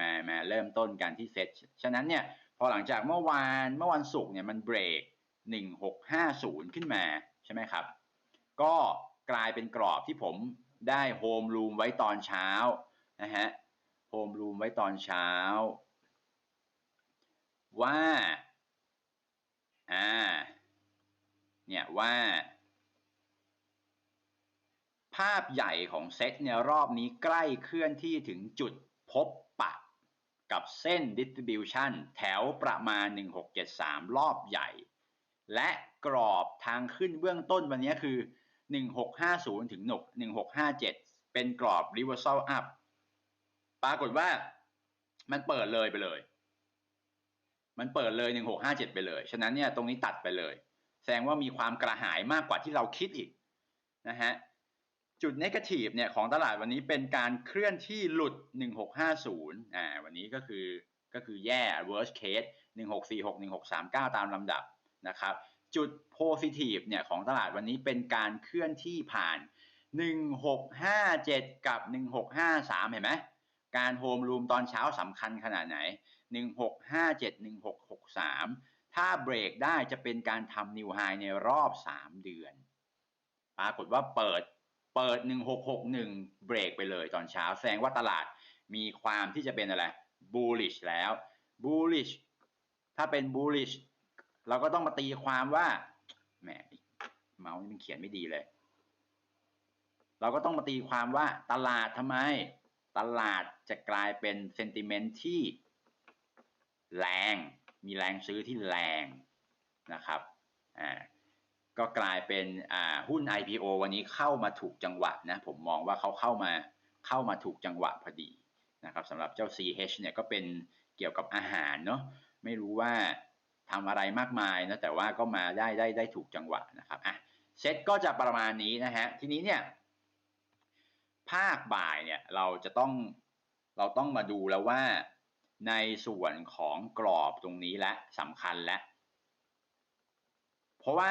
มามาเริ่มต้นกันที่เซตฉะนั้นเนี่ยพอหลังจากเมื่อวานเมื่อวันศุกร์เนี่ยมันเบรก 1650 ขึ้นมาใช่ไหมครับ ก็กลายเป็นกรอบที่ผมได้โฮมรูมไว้ตอนเช้านะฮะโฮมรูมไว้ตอนเช้า ว่าอ่าเนี่ยว่า ภาพใหญ่ของเซตเนี่ยรอบนี้ใกล้เคลื่อนที่ถึงจุดพบปะ กับเส้น distribution แถวประมาณ 1673 รอบใหญ่ และกรอบทางขึ้นเบื้องต้นวันนี้คือ 1650 ถึง 1657 เป็นกรอบ reversal up ปรากฏว่ามันเปิดเลยไปเลย มันเปิดเลย 1657 ไปเลย ฉะนั้นเนี่ยตรงนี้ตัดไปเลย แสดงว่ามีความกระหายมากกว่าที่เราคิดอีกนะฮะ จุดเนกาทีฟเนี่ยของตลาดวันนี้เป็นการเคลื่อนที่หลุด 1650อ่าวันนี้ก็คือก็คือแย่ worst case 1646 1639 ตามลำดับนะครับจุด positive เนี่ยของตลาดวันนี้เป็นการเคลื่อนที่ผ่าน 1657 กับ 1653 เห็นไหมการโฮมรูมตอนเช้าสำคัญขนาดไหน 1657 1663 ถ้าเบรกได้จะเป็นการทำนิวไฮในรอบ 3 เดือน ปรากฏว่าเปิด เปิด 1661 เบรกไปเลยตอนเช้าแสดงว่าตลาดมีความที่จะเป็นอะไร bullish แล้ว bullish ถ้าเป็น bullish เราก็ต้องมาตีความว่าแหมเมาส์นี่มันเขียนไม่ดีเลย เราก็ต้องมาตีความว่าตลาดทำไม ตลาดจะกลายเป็นเซนติเมนต์ที่แรง มีแรงซื้อที่แรงนะครับ อ่า ก็กลายเป็นหุ้น IPO วันนี้เข้ามาถูกจังหวะนะผมมองว่าเขาเข้ามาเข้ามาถูกจังหวะพอดีนะครับสำหรับเจ้า CH เนี่ยก็เป็นเกี่ยวกับอาหารเนาะไม่รู้ว่าทำอะไรมากมายนะแต่ว่าก็มาได้ได้ได้ถูกจังหวะนะครับอะเซ็ตก็จะประมาณนี้นะฮะทีนี้เนี่ยภาคบ่ายเนี่ยเราจะต้องเราต้องมาดูแล้วว่าในส่วนของกรอบตรงนี้และสำคัญและ เพราะว่า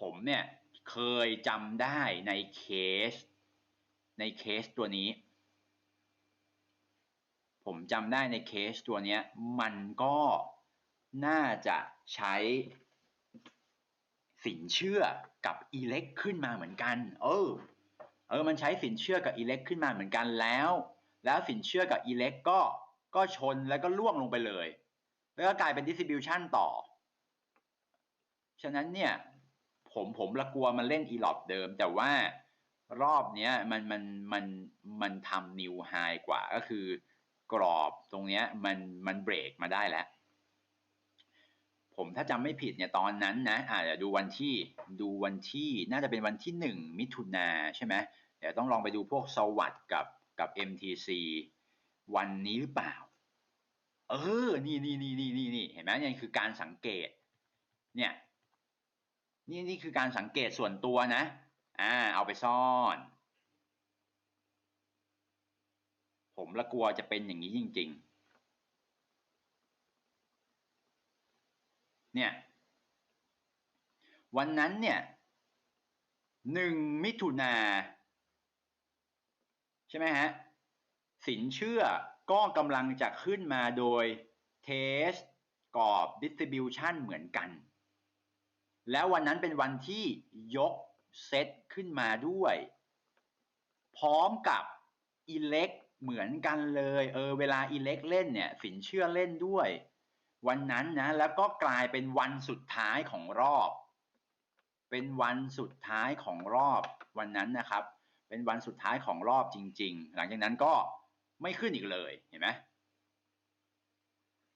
ผมเนี่ยเคยจำได้ในเคส ในเคสตัวนี้ ผมจำได้ในเคสตัวนี้มันก็น่าจะใช้สินเชื่อกับอีเล็กขึ้นมาเหมือนกัน เออ เออ มันใช้สินเชื่อกับอีเล็กขึ้นมาเหมือนกันแล้ว แล้วสินเชื่อกับอีเล็กก็ ก็ชนแล้วก็ล่วงลงไปเลย แล้วก็กลายเป็นดิสติบิวชันต่อ ฉะนั้นเนี่ย ผมผมละกลัวมันเล่นอีลอปเดิม แต่ว่ารอบเนี้ยมันมันมันมันทำนิวไฮกว่าก็คือกรอบตรงเนี้ยมันมันเบรกมาได้แล้ว ผมถ้าจำไม่ผิดเนี่ยตอนนั้นนะอาจจะดูวันที่ดูวันที่น่าจะเป็นวันที่หนึ่งมิถุนาใช่ไหมเดี๋ยวต้องลองไปดูพวกสวัสดกับกับ MTC วันนี้หรือเปล่า เออ นี่นี่นี่นี่นี่นี่เห็นไหมนี่คือการสังเกต เนี่ย นี่นี่คือการสังเกตส่วนตัวนะ อ่า เอาไปซ่อน ผมละกลัวจะเป็นอย่างนี้จริง ๆ เนี่ย วันนั้นเนี่ยหนึ่งมิถุนาใช่ไหมฮะ สินเชื่อก็กำลังจะขึ้นมาโดยเทสกรอบ distribution เหมือนกัน แล้ววันนั้นเป็นวันที่ยกเซตขึ้นมาด้วย พร้อมกับอิเล็กเหมือนกันเลยเออเวลาอิเล็กเล่นเนี่ยสินเชื่อเล่นด้วย วันนั้นนะแล้วก็กลายเป็นวันสุดท้ายของรอบ เป็นวันสุดท้ายของรอบวันนั้นนะครับ เป็นวันสุดท้ายของรอบจริง ๆ หลังจากนั้นก็ไม่ขึ้นอีกเลยเห็นไหม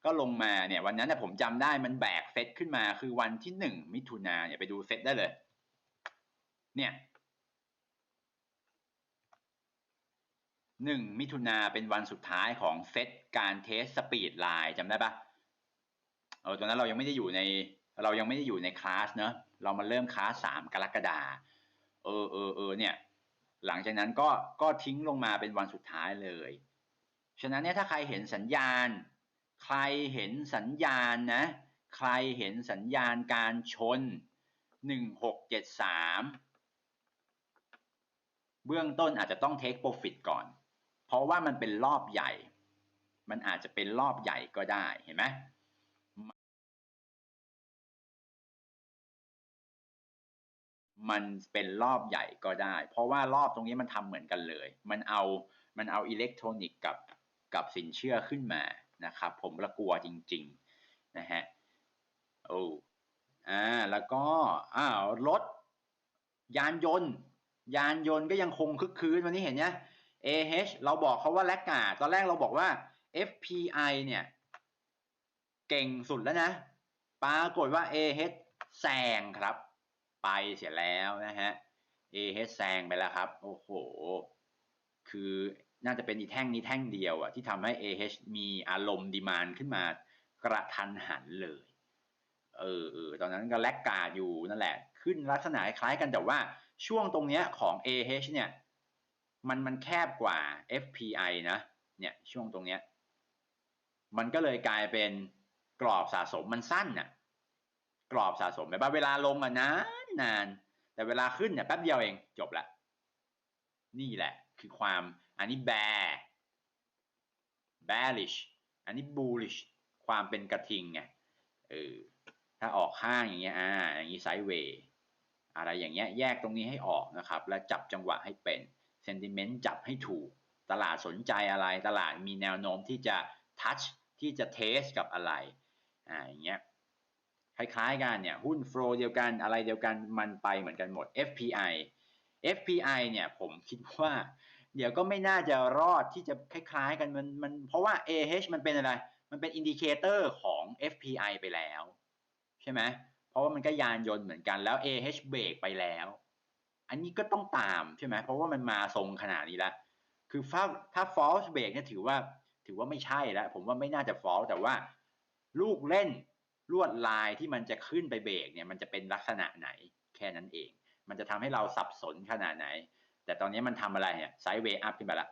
ก็ลงมาเนี่ยวันนั้นเนี่ยผมจำได้มันแบกเซตขึ้นมาคือวันที่หนึ่งมิถุนาเนี่ยไปดูเซตได้เลย เนี่ยหนึ่งมิถุนาเป็นวันสุดท้ายของเซตการเทสสปีดไลน์จำได้ปะเออตอนนั้นเรายังไม่ได้อยู่ใน เรายังไม่ได้อยู่ในคลาสเนอะเรามาเริ่มคลาสสามกรกฎาเออเออเออเนี่ย หลังจากนั้นก็ก็ทิ้งลงมาเป็นวันสุดท้ายเลย ฉะนั้นเนี่ยถ้าใครเห็นสัญญาณ ใครเห็นสัญญาณนะ ใครเห็นสัญญาณการชน 1673 เบื้องต้นอาจจะต้องเทคโปรฟิตก่อน เพราะว่ามันเป็นรอบใหญ่ มันอาจจะเป็นรอบใหญ่ก็ได้ เห็นไหมมันเป็นรอบใหญ่ก็ได้ เพราะว่ารอบตรงนี้มันทำเหมือนกันเลย มันเอา มันเอาอิเล็กทรอนิกส์กับกับสินเชื่อขึ้นมา นะครับ ผมละกลัวจริงๆนะฮะโอ้อ่าแล้วก็อ้าวรถยานยนต์ ยานยนต์ก็ยังคงคึกคืนวันนี้เห็นไหม AH เราบอกเขาว่าแลกกาตอนแรกเราบอกว่า FPI เนี่ยเก่งสุดแล้วนะ ปรากฏว่า AH แซงครับ ไปเสียแล้วนะฮะ AH แซงไปแล้วครับ โอ้โห คือ น่าจะเป็นอีแท่งนี้แท่งเดียวอะที่ทำให้ AH มีอารมณ์ดีมานขึ้นมากระทันหันเลยเออเออตอนนั้นก็แลกกาดอยู่นั่นแหละ ขึ้นลักษณะคล้ายกันแต่ว่าช่วงตรงเนี้ยของ AH เนี่ยมันมันแคบกว่า FPI นะเนี่ยช่วงตรงเนี้ยมันก็เลยกลายเป็นกรอบสะสมมันสั้นน่ะกรอบสะสมแบบเวลาลงอะนานนาน แต่เวลาขึ้นเนี่ยแป๊บเดียวเองจบละนี่แหละคือความ อันนี้ bear bearish อันนี้ bullish ความเป็นกระทิงไงเออถ้าออกข้างอย่างเงี้ยอ่าอย่างนี้ไซด์เวย์อะไรอย่างเงี้ยแยกตรงนี้ให้ออกนะครับ และจับจังหวะให้เป็นเซนติเมนต์จับให้ถูก ตลาดสนใจอะไรตลาดมีแนวโน้มที่จะทัชที่จะเทสกับอะไรอ่าอย่างเงี้ยคล้ายๆกันเนี่ยหุ้นโฟลเดียวกันอะไรเดียวกันมันไปเหมือนกันหมด FPI FPI เนี่ยผมคิดว่า เดี๋ยวก็ไม่น่าจะรอดที่จะคล้ายๆกันมันมันเพราะว่า AH มันเป็นอะไร มันเป็นอินดิเคเตอร์ของ FPI ไปแล้ว ใช่ไหมเพราะว่ามันก็ยานยนต์เหมือนกันแล้ว AH เบรกไปแล้ว อันนี้ก็ต้องตามใช่ไหมเพราะว่ามันมาทรงขนาดนี้แล้วคือถ้าถ้า false break เนี่ยถือว่าถือว่าไม่ใช่แล้ว ผมว่าไม่น่าจะ false แต่ว่าลูกเล่นลวดลายที่มันจะขึ้นไปเบรกเนี่ยมันจะเป็นลักษณะไหนแค่นั้นเอง มันจะทำให้เราสับสนขนาดไหน แต่ตอนนี้มันทำอะไรเนี่ยไซด์เวย์อัพขึ้นไปละ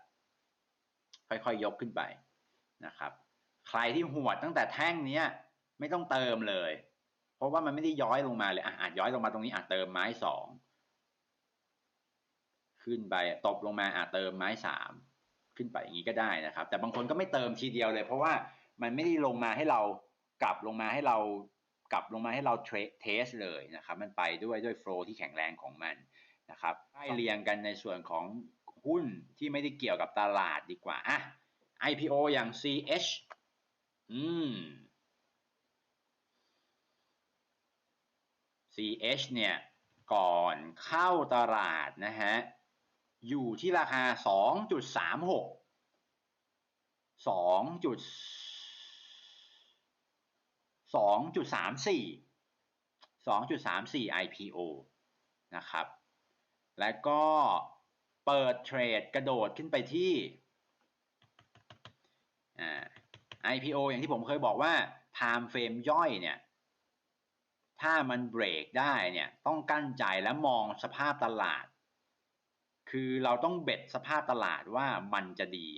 ค่อยๆยกขึ้นไปนะครับ ใครที่หัวดตั้งแต่แท่งนี้ไม่ต้องเติมเลย เพราะว่ามันไม่ได้ย้อยลงมาเลยอะอาจย้อยลงมาตรงนี้อาจเติมไม้สองขึ้นไปตบลงมาอาจเติมไม้สามขึ้นไปอย่างนี้ก็ได้นะครับ แต่บางคนก็ไม่เติมทีเดียวเลย เพราะว่ามันไม่ได้ลงมาให้เรากลับลงมาให้เรากลับลงมาให้เราเทสเลยนะครับ มันไปด้วยด้วยโฟล์ที่แข็งแรงของมัน นะครับไล่เรียงกันในส่วนของหุ้นที่ไม่ได้เกี่ยวกับตลาดดีกว่าอะ IPO อย่าง CH อืม CH เนี่ย ก่อนเข้าตลาดนะฮะ อยู่ที่ราคา 2.36 2. 2.34 2.34 IPO นะครับ แล้วก็เปิดเทรดกระโดดขึ้นไปที่ IPO อย่างที่ผมเคยบอกว่า time frame ย่อยเนี่ย ถ้ามันเบรกได้เนี่ย ต้องกั้นใจและมองสภาพตลาด คือเราต้องเบ็ดสภาพตลาดว่ามันจะดี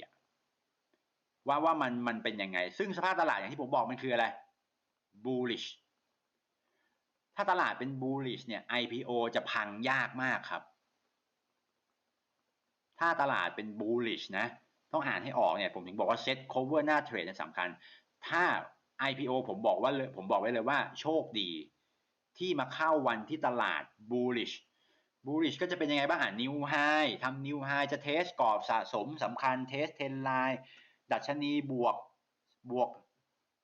ว่าว่ามันมันเป็นยังไง ซึ่งสภาพตลาดอย่างที่ผมบอกมันคืออะไร bullish ถ้าตลาดเป็น bullish เนี่ย IPO จะพังยากมากครับ ถ้าตลาดเป็น bullish นะ ต้องอ่านให้ออกเนี่ยผมถึงบอกว่า set cover หน้าเทรดเนี่ยสำคัญ ถ้า IPO ผมบอกว่าผมบอกไว้เลยว่าโชคดีที่มาเข้าวันที่ตลาด bullish bullish ก็จะเป็นยังไงบ้างอะ new high ทำ new high จะเทสกรอบสะสมสำคัญเทสเทนไลน์ดัชนีบวกบวก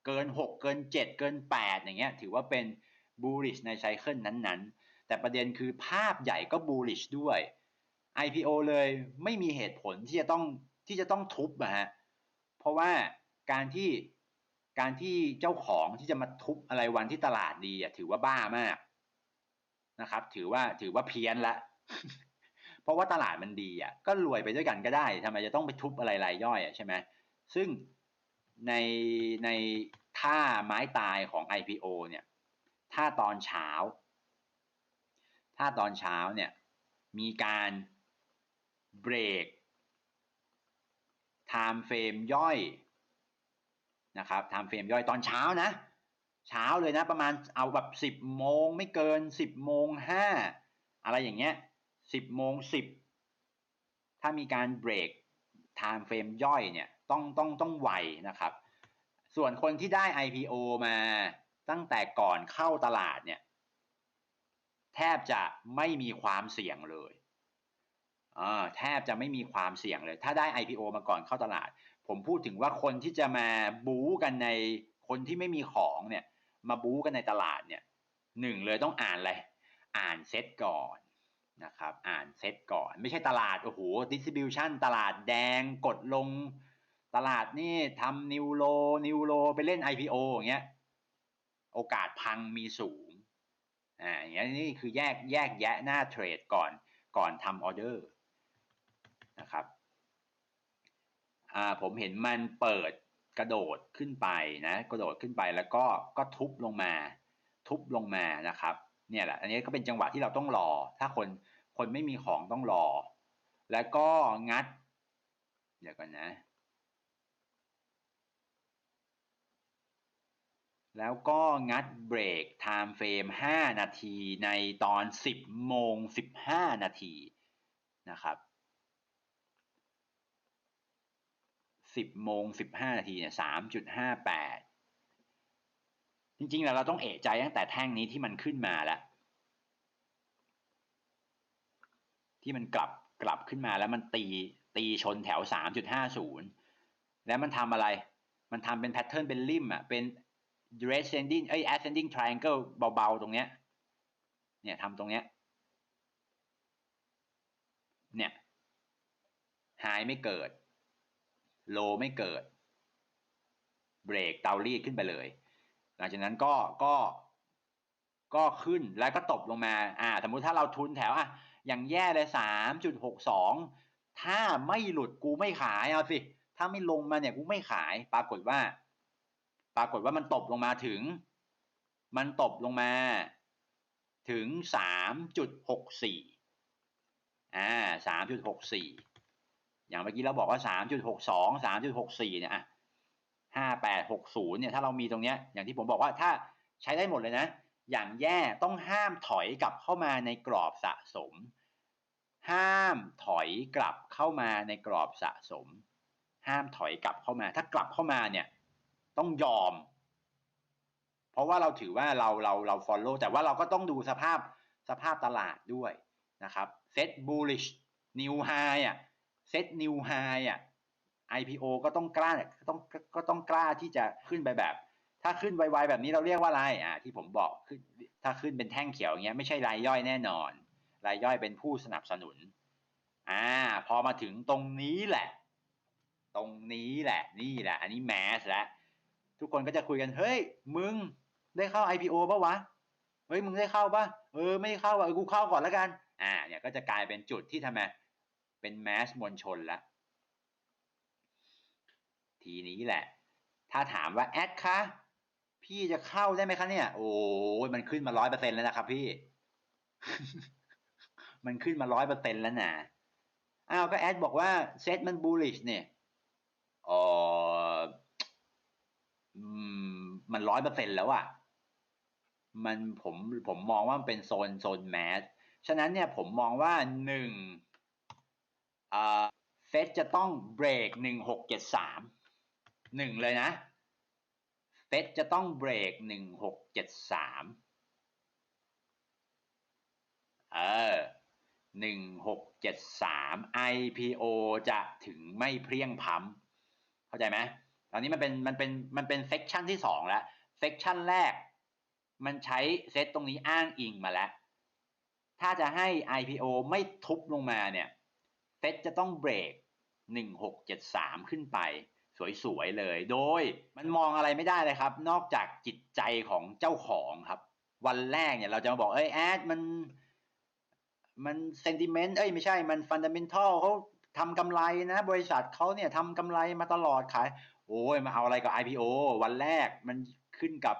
เกิน 6 เกิน 7 เกิน 8 อย่างเงี้ยถือว่าเป็น bullish ในไซเคิลนั้นๆ แต่ประเด็นคือภาพใหญ่ก็ bullish ด้วย IPO เลยไม่มีเหตุผลที่จะต้องที่จะต้องทุบนะฮะ เพราะว่าการที่การที่เจ้าของที่จะมาทุบอะไรวันที่ตลาดดีอะถือว่าบ้ามากนะครับ ถือว่าถือว่าเพี้ยนละ เพราะว่าตลาดมันดีอะก็รวยไปด้วยกันก็ได้ทำไมจะต้องไปทุบอะไรรายย่อยอะใช่ไหมซึ่งในในท่าไม้ตายของ IPO เนี่ย ถ้าตอนเช้า ถ้าตอนเช้าเนี่ยมีการ เบรก time frame ย่อยนะครับ time frame ย่อยตอนเช้านะ เช้าเลยนะประมาณเอาแบบ 10 โมงไม่เกิน 10 โมง 5 อะไรอย่างเงี้ย 10 โมง 10 ถ้ามีการเบรก time frame ย่อยเนี่ยต้องต้องต้องไวนะครับ ส่วนคนที่ได้ IPO มาตั้งแต่ก่อนเข้าตลาดเนี่ยแทบจะไม่มีความเสี่ยงเลย แทบจะไม่มีความเสี่ยงเลย ถ้าได้ IPO มาก่อนเข้าตลาด ผมพูดถึงว่าคนที่จะมาบู๊กันในคนที่ไม่มีของเนี่ย มาบู๊กันในตลาดเนี่ยหนึ่งเลยต้องอ่านอะไร อ่านเซ็ตก่อนนะครับ อ่านเซ็ตก่อน ไม่ใช่ตลาด โอ้โหดิสติบิวชันตลาดแดงกดลง ตลาดนี่ทำนิวโลนิวโลไปเล่น IPO อย่างเงี้ย โอกาสพังมีสูง อ่า อย่างเงี้ยนี่คือแยกแยกแยะหน้าเทรดก่อนก่อนทำออเดอร์ นะครับอ่าผมเห็นมันเปิดกระโดดขึ้นไปนะกระโดดขึ้นไปแล้วก็ก็ทุบลงมา ทุบลงมานะครับเนี่ยแหละอันนี้ก็เป็นจังหวะที่เราต้องรอ ถ้าคนคนไม่มีของต้องรอ แล้วก็งัด เดี๋ยวก่อนนะ แล้วก็งัดเบรกไทม์เฟรม5นาทีในตอน 10โมง15 นาทีนะครับ 10โมง15 นาทีเนี่ย3.58 จริงๆ แล้วเราต้องเอะใจตั้งแต่แท่งนี้ที่มันขึ้นมาแล้ว ที่มันกลับกลับขึ้นมาแล้วมันตีตีชนแถว 3.50 แล้วมันทำอะไร มันทำเป็นแพทเทิร์นเป็นริมอะ เป็น descending เอ้ย ascending triangle เบาๆ ตรงเนี้ย เนี่ยทำตรงเนี้ย เนี่ย หายไม่เกิด โลไม่เกิด เบรกเตารีดขึ้นไปเลย หลังจากนั้นก็ก็ก็ขึ้นแล้วก็ตบลงมา อ่า สมมุติถ้าเราทุนแถวอะ อย่างแย่เลยสามจุดหกสอง ถ้าไม่หลุดกูไม่ขายเอาสิ ถ้าไม่ลงมาเนี่ยกูไม่ขาย ปรากฏว่า ปรากฏว่ามันตบลงมาถึง มันตบลงมา ถึงสามจุดหกสี่ อ่าสามจุดหกสี่ อย่างเมื่อกี้เราบอกว่า3.62 3.64เนี่ยอะ5860เนี่ยถ้าเรามีตรงเนี้ยอย่างที่ผมบอกว่าถ้าใช้ได้หมดเลยนะ อย่างแย่ต้องห้ามถอยกลับเข้ามาในกรอบสะสม ห้ามถอยกลับเข้ามาในกรอบสะสม ห้ามถอยกลับเข้ามา ถ้ากลับเข้ามาเนี่ยต้องยอม เพราะว่าเราถือว่าเราเราเรา follow แต่ว่าเราก็ต้องดูสภาพสภาพตลาดด้วยนะครับ set bullish new high อะ เซตนิวไฮอะ IPO ก็ต้องกล้าต้องก็ต้องกล้าที่จะขึ้นไปแบบ ถ้าขึ้นไวๆแบบนี้เราเรียกว่าอะไรอะที่ผมบอกขึ้นถ้าขึ้นเป็นแท่งเขียวอย่างเงี้ยไม่ใช่รายย่อยแน่นอน รายย่อยเป็นผู้สนับสนุนอ่าพอมาถึงตรงนี้แหละ ตรงนี้แหละนี่แหละ อันนี้แมสแล้วทุกคนก็จะคุยกันเฮ้ยมึงได้เข้า IPO ปะวะเฮ้ยมึงได้เข้าปะเออไม่เข้าอะกูเข้าก่อนแล้วกัน อ่าเนี่ยก็จะกลายเป็นจุดที่ทำไม เป็นแมสมวลชนแล้วทีนี้แหละ ถ้าถามว่าแอดคะพี่จะเข้าได้ไหมคะเนี่ย โอ้ยมันขึ้นมาร้อยเปอร์เซ็นแล้วนะครับพี่ มันขึ้นมาร้อยเปอร์เซ็นแล้วนะอ้าวก็แอดบอกว่าเซตมันบูลลิชเนี่ยอ๋อมันร้อยเปอร์เซ็นแล้วอะมันผมผมมองว่ามันเป็นโซนโซนแมสฉะนั้นเนี่ยผมมองว่าหนึ่ง เฟสจะต้องเบรกหนึ่งหกเจ็ดสามหนึ่งเลยนะเฟสจะต้องเบรกหนึ่งหกเจ็ดสามเออหนึ่งหกเจ็ดสาม IPO จะถึงไม่เพียงพัมเข้าใจไหมตอนนี้มันเป็นมันเป็นมันเป็นเซกชันที่สองแล้วเซกชันแรก มันใช้เซตตรงนี้อ้างอิงมาแล้ว ถ้าจะให้ IPO ไม่ทุบลงมาเนี่ย เฟดจะต้องเบรก 1673 ขึ้นไป สวยๆเลย โดยมันมองอะไรไม่ได้เลยครับ นอกจากจิตใจของเจ้าของครับ วันแรกเนี่ยเราจะมาบอกเอ้ยแอดมันมันเซนติเมนต์เอ้ยไม่ใช่มันฟันดัมเบลทัลเขาทำกำไรนะ บริษัทเขาเนี่ยทำกำไรมาตลอดขาย โอ้ยมาเอาอะไรกับ IPO วันแรกมันขึ้นกับ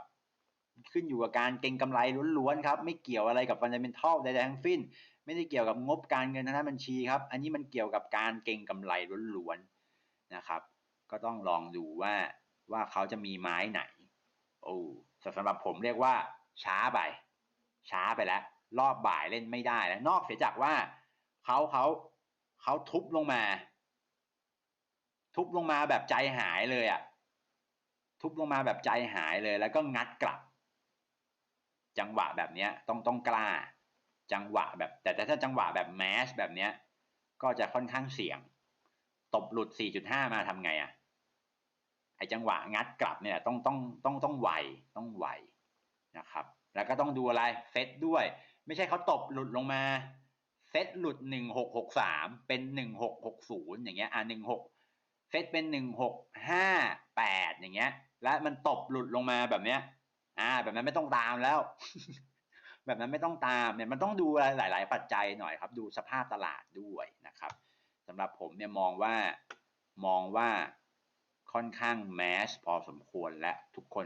ขึ้นอยู่กับการเก็งกำไรล้วนๆครับ ไม่เกี่ยวอะไรกับฟันดัมเบลทัลใดๆทั้งสิ้น ไม่ได้เกี่ยวกับงบการเงินทางด้านบัญชีครับ อันนี้มันเกี่ยวกับการเก็งกำไรล้วนๆนะครับ ก็ต้องลองดูว่าว่าเขาจะมีไม้ไหน โอ้สำหรับผมเรียกว่า ช้าไป ช้าไปแล้ว รอบบ่ายเล่นไม่ได้แล้ว นอกเสียจากว่าเขาเขาเขาทุบลงมา ทุบลงมาแบบใจหายเลยอะทุบลงมาแบบใจหายเลย แล้วก็งัดกลับ จังหวะแบบนี้ต้องต้องกล้า จังหวะแบบ แต่ถ้าจังหวะแบบแมสแบบเนี้ย ก็จะค่อนข้างเสี่ยง ตบหลุด 4.5 มาทำไงอะไอจังหวะงัดกลับเนี่ยต้องต้องต้องต้องไวต้องไวนะครับ แล้วก็ต้องดูอะไรเซตด้วย ไม่ใช่เขาตบหลุดลงมาเซตหลุด 1663 เป็น 1660 อย่างเงี้ยอะ16 เซตเป็น 1658 อย่างเงี้ย แล้วมันตบหลุดลงมาแบบเนี้ย อ่า แบบนั้นไม่ต้องตามแล้ว แบบนั้นไม่ต้องตามเนี่ยมันต้องดูหลาย ๆ ปัจจัยหน่อยครับ ดูสภาพตลาดด้วยนะครับสำหรับผมเนี่ยมองว่ามองว่าค่อนข้างแมสพอสมควรและทุกคน